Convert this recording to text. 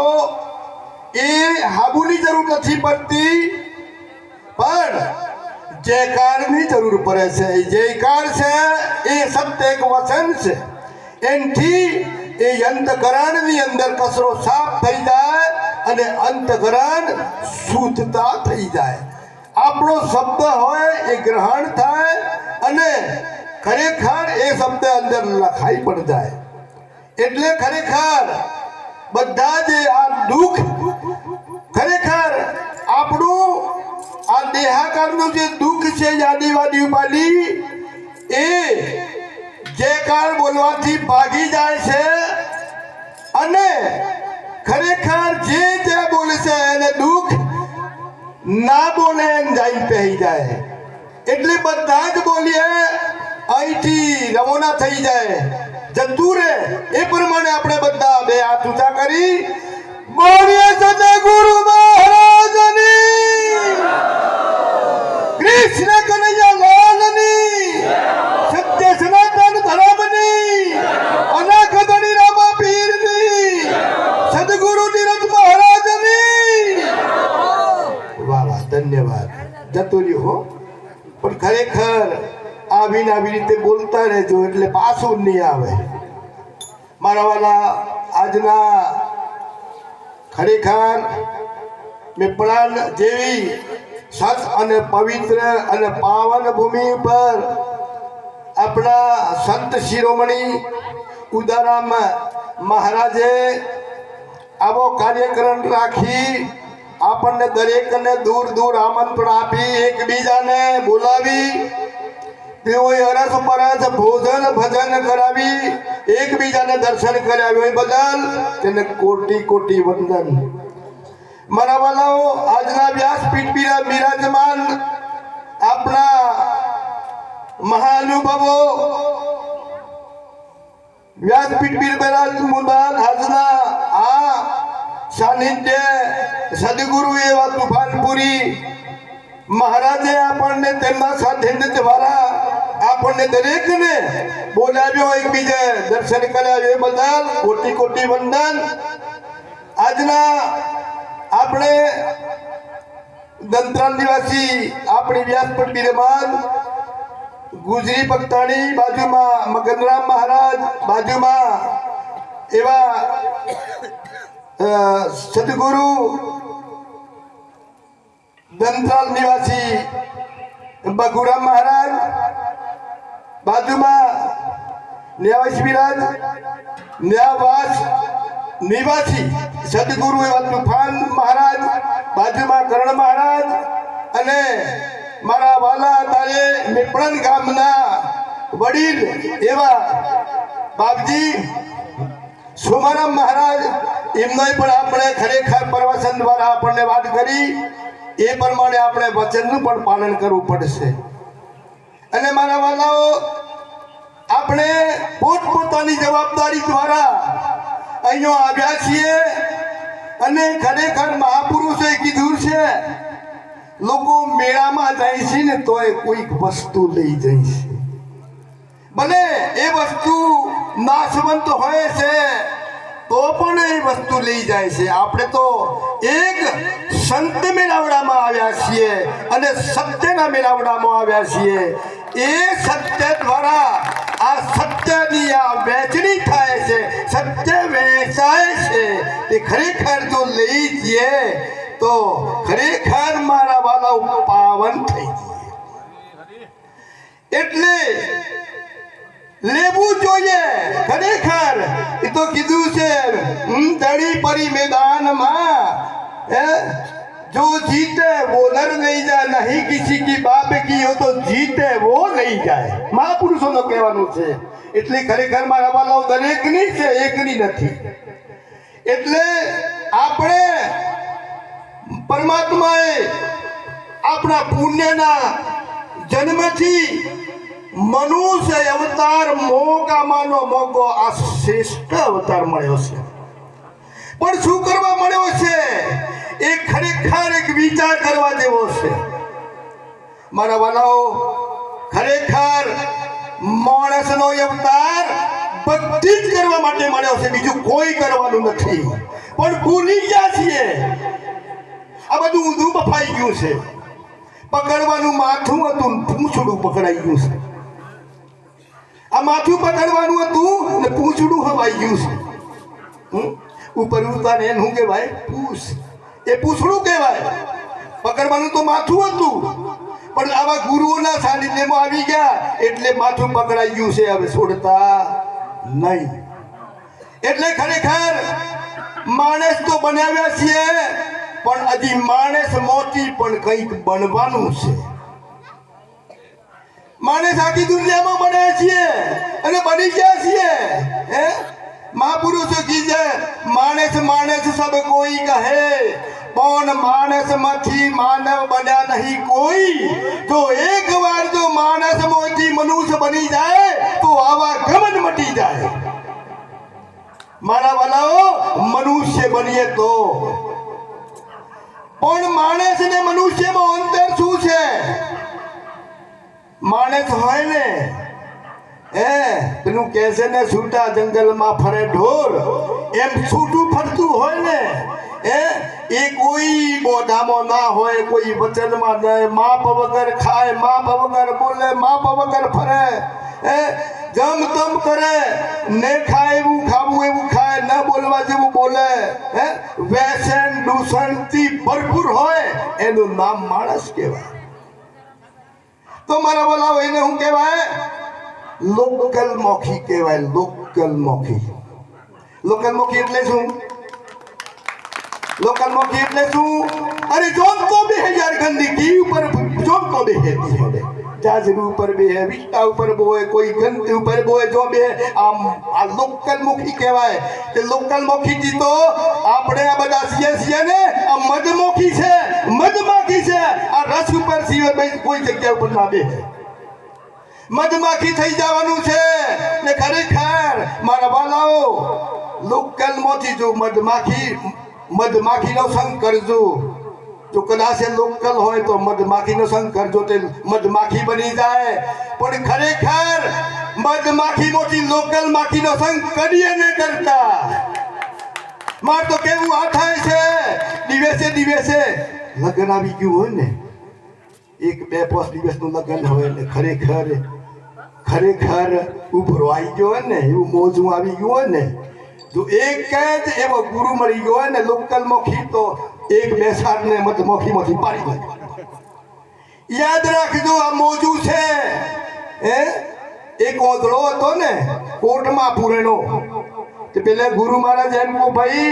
વાલાઓ એ હાબુની જરૂર નથી પડતી. પણ જયકારની જરૂર પડે છે જયકાર છે, એ સત્ય એક વચન છે. એનથી એ અંતકરણની અંદર કચરો સાફ થઈ જાય અને અંતકરણ શુદ્ધતા થઈ જાય. આપણો શબ્દ હોય એ ગ્રહણ થાય અને ખરેખર એ શબ્દ અંદર લખાઈ પણ જાય. એટલે ખરેખર બધા જે આ દુઃખ ખરેખર આપણું આ દેહાકારનું જે દુઃખ છે યાદીવાદી ઉપાડી એ જે કાળ બોલવાથી ભાગી જાય છે અને ખરેખર જે જે બોલે છે એને દુઃખ ના બોલે એમ જાય પહેરી જાય. એટલે બધા જ બોલીએ, અહીંથી રવાના થઈ જાય. જતું રે એ પ્રમાણે આપણે બધા બે હાથ ઊંચા કરી બોલીએ સદગુરુ મહારાજની. કૃષ્ણ કનૈયા લાલની, સત્ય સનાતન ધર્મની અનાખદણી રામા પીરની સદગુરુ નીરજ મહારાજની. વાહ વાહ, ધન્યવાદ. જતો હો, પણ ખરેખર આવીને આવી રીતે બોલતા રહેજો એટલે પાછું નહીં આવે. મારા વાલા, આજના ખરેખર મેપણાન જેવી સત અને પવિત્ર અને પાવન ભૂમિ પર આપણા સંત શિરોમણી ઉદારામ મહારાજે આવો કાર્યક્રમ રાખી આપણને દરેકને દૂર દૂર આમંત્રણ આપી એકબીજાને બોલાવી. તેઓએ અરસ પરસ ભોજન ભજન કરાવી એકબીજાને દર્શન કરાવ્યું એ બદલ તેને કોટી કોટી વંદન મારા વાલાઓ આજના વ્યાસપીઠ પીરા બિરાજમાન આપણા મહાનુભાવો વ્યાસપીઠ પીર બિરાજમાન આજના આ સાનિધ્ય સદગુરુ એવા તુફાનપુરી મહારાજે આપણને તેમના સાનિધ્ય દ્વારા આપણને દરેકને બોલાવ્યો એકબીજા, દર્શન કરાવ્યો. એ કોટી કોટી વંદન. આજના આપણે દંત્રાલ નિવાસી આપણી વ્યાસપટ બિરમાન ગુજરી પક્તાણી બાજુમાં મગનરામ મહારાજ, બાજુમાં એવા સદગુરુ દંત્રાલ નિવાસી બગુરામ મહારાજ બાજુમાં ન્યાવાસ વિરાજ ન્યાવાસ નિવાસી સદગુરુ એવા તુફાન મહારાજ, બાજુમાં કરણ મહારાજ અને મારા વાલા તારે મેપણન ગામના વડીલ એવા બાપજી, સોમારામ મહારાજ, એમને પણ આપણે ખરેખર પ્રવચન દ્વારા આપણને વાત કરી. એ પ્રમાણે આપણે વચનનું પણ પાલન કરવું પડશે. અને મારા વાલાઓ આપણે પોતપોતાની જવાબદારી દ્વારા અહીંયા આવ્યા છીએ અને ખરેખર મહાપુરુષોએ કીધું છે, લોકો મેળામાં જાય છે ને તોય કોઈક વસ્તુ લઈ જાય છે. ભલે એ વસ્તુ નાશવંત હોય છે, તો પણ એ વસ્તુ લઈ જાય છે. આપણે તો એક સંત મેળાવડામાં આવ્યા છીએ અને સત્યના મેળાવડામાં આવ્યા છીએ. એ સત્ય દ્વારા આ સત્યની આ વેચણી થાય છે સત્ય વેચાય છે. તે ખરેખર જો લઈ જઈએ તો ખરેખર મારા વાલા પાવન થઈ જઈએ. એટલે લેવું જોઈએ ખરેખર. એ તો કીધું છે હમ, દડી પરી મેદાનમાં હે? जो जीते वो नर नहीं जाए नहीं किसी की बाप की हो તો જીતે वो નહીં જાય મહાપુરુષોનો કહેવાનું છે એટલે ખરેખર મારા વાલાઓ દરેકની છે એકની નથી એટલે આપણે પરમાત્માએ આપણા પુણ્યના જન્મથી મનુષ્ય અવતાર મોકામાંનો મોકો આ શ્રેષ્ઠ અવતાર મળ્યો છે પણ શું કરવા મળ્યો છે એક વિચાર કરવા જેવો છે. મારા વાલાઓ, ખરેખર માણસનો અવતાર બધી જ કરવા માટે મળ્યો છે, બીજું કોઈ કરવાનું નથી. પણ ભૂલી ગયા છીએ. આ બધું ઊંધું બફાઈ ગયું છે. પકડવાનું માથું હતું પૂંછડું પકડાઈ ગયું છે. આ માથું પકડવાનું હતું ને પૂંછડું હવાઈ ગયું છે? ઉપર ઉતાર એને શું કહેવાય પૂછ એ પૂછડું કહેવાય. પકડવાનું તો માથું હતું. પણ આવા ગુરુઓના સાનિધ્યમાં આવી ગયા એટલે માથું પકડાઈ ગયું છે, હવે છોડતા નહીં. એટલે ખરેખર માણસ તો બનાવ્યા છીએ, પણ હજી માણસ મોતી પણ કંઈક બનવાનું છે. માણસ આખી દુનિયામાં બન્યા છીએ અને બની ગયા છીએ. હે? મહાપુરુષો કીધે માણસ માણસ સબ કોઈ કહે પણ માણસમાંથી માનવ બન્યા નહીં કોઈ તો એક વાર જો માણસમાંથી મનુષ્ય બની જાય તો આવા ગમન મટી જાય મારા વાલાઓ મનુષ્ય બનીએ તો પણ માણસ ને મનુષ્યમાં અંતર શું છે માણસ હોય ને એ પેલું કહે છે ને, છૂટા જંગલમાં ફરે ઢોર. એમ છૂટું ફરતું હોય ને એ એ કોઈ બોધામાં ના હોય, કોઈ વચનમાં નહીં માપ વગર ખાય, માપ વગર બોલે, માપ વગર ફરે. એ જમ તમ કરે. ને ખાય એવું ખાવું, એવું ખાય, ન બોલવા જેવું બોલે. હે વ્યસન દૂષણથી ભરપૂર હોય, એનું નામ માણસ કહેવાય. તો મારા બોલાવો, એને શું કહેવાય? લોકલ મોખી કહેવાય લોકલ મોખી લોકલ મોખી એટલે શું? લોકલ મોખી એટલે શું? અરે તો બે હજાર ગંદી ઘી ઉપર જોમ તો બે હેતી જાજરૂ ઉપર બે હે ઉપર બોય કોઈ ગંદ ઉપર બોય જો બે આમ આ લોકલ મોખી કહેવાય. તે લોકલ મોખી તો આપણે આ બધા સીએ છીએ ને આ મધમોખી છે, મધમાખી છે. આ રસ ઉપર બીજી કોઈ જગ્યા ઉપર ના બે મધમાખી થઈ જવાનું છે. ને ખરેખર, મારા વાલાઓ લોકલ મોથી જો મધમાખી, મધમાખીનો સંગ કરજો જો કદાચ લોકલ હોય તો મધમાખીનો સંગ કરજો તે મધમાખી બની જાય. પણ ખરેખર, મધમાખી મોથી લોકલ માખીનો સંગ કરીએ ને કરતા. માર તો કેવું આ થાય છે? દિવસે દિવસે લગ્ન આવી ગયું હોય ને, એક બે પાંચ દિવસનું લગ્ન હોય ને ખરેખર ખરેખર આવી ગયો ને, એવું મોજું આવી ગયું હોય ને, જો એક જ એવો ગુરુ મળી ગયો ને, લોકલ મોખી, તો એક બે ને મત મોખીમાંથી પાડી દે. યાદ રાખજો, આ મોજું છે. હે? એક ઓદળો હતો ને, કોટમાં પૂરેલો તે પેલા ગુરુ મહારાજ એમ કહું, ભાઈ